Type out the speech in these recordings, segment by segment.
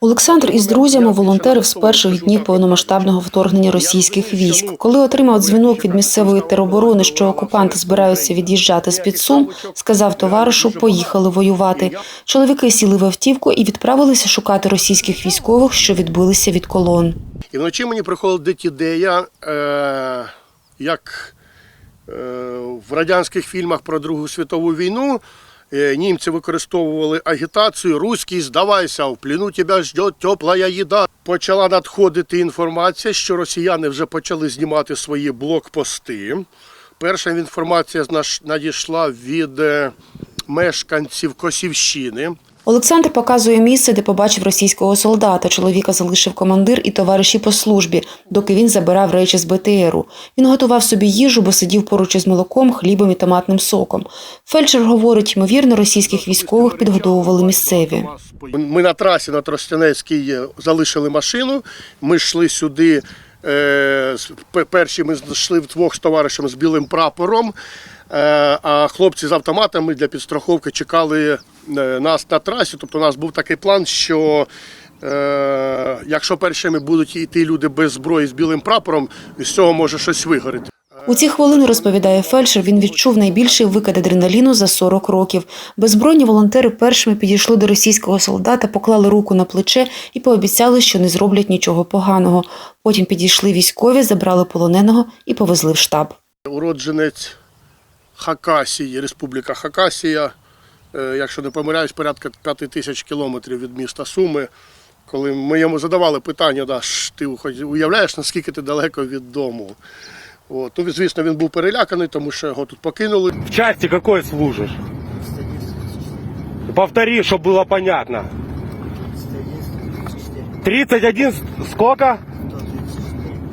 Олександр із друзями волонтерив з перших днів повномасштабного вторгнення російських військ. Коли отримав дзвінок від місцевої тероборони, що окупанти збираються від'їжджати з під Сум, сказав товаришу, поїхали воювати. Чоловіки сіли в автівку і відправилися шукати російських військових, що відбилися від колон. І вночі мені приходить ідея, е, як е, в радянських фільмах про Другу світову війну німці використовували агітацію Руський, здавайся, в пліну тебе жде тепла їда. Почала надходити інформація, що росіяни вже почали знімати свої блокпости. Перша інформація надійшла від е, мешканців Косівщини. Олександр показує місце, де побачив російського солдата. Чоловіка залишив командир і товариші по службі, доки він забирав речі з БТРу. Він готував собі їжу, бо сидів поруч із молоком, хлібом і томатним соком. Фельдшер говорить, ймовірно, російських військових підгодовували місцеві. Ми на трасі на Тростянецькій е, залишили машину. Ми йшли сюди. е, Перші ми йшли вдвох з товаришем з білим прапором. Е, А хлопці з автоматами для підстраховки чекали е, нас на трасі. Тобто у нас був такий план, що е, якщо першими будуть йти люди без зброї з білим прапором, з цього може щось вигоріти. У ці хвилини, розповідає фельдшер, він відчув найбільший викид адреналіну за 40 років. Беззбройні волонтери першими підійшли до російського солдата, поклали руку на плече і пообіцяли, що не зроблять нічого поганого. Потім підійшли військові, забрали полоненого і повезли в штаб. Уродженець Хакасії, Республіка Хакасія, е, якщо не помиляюсь, порядка 5 тисяч кілометрів від міста Суми. Коли ми йому задавали питання, да, ж ти хоч уявляєш, наскільки ти далеко від дому. От. Ну, звісно, він був переляканий, тому що його тут покинули. В части какой служишь? Повтори, чтобы было понятно. 31 с- сколько?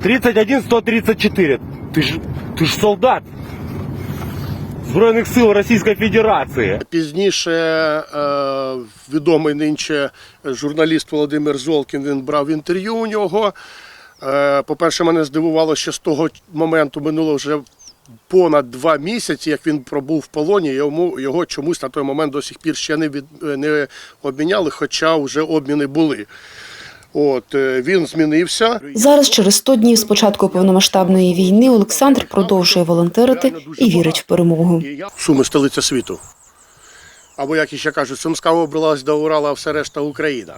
31 134. Ты ж, ты ж солдат Збройних сил Російської Федерації. Пізніше е, відомий нинче журналіст Володимир Золкін він брав інтерв'ю у нього. Е, по-перше, мене здивувало, що з того моменту минуло вже понад два місяці, як він пробув в полоні. Йому його чомусь на той момент до сих пір ще не від не обміняли, хоча вже обміни були. От е, він змінився. Зараз, через 100 днів з початку повномасштабної війни, Олександр продовжує волонтерити і вірить в перемогу. Суми столиця світу. Або як іще кажуть, Сумська обралась до Урала, а все решта Україна.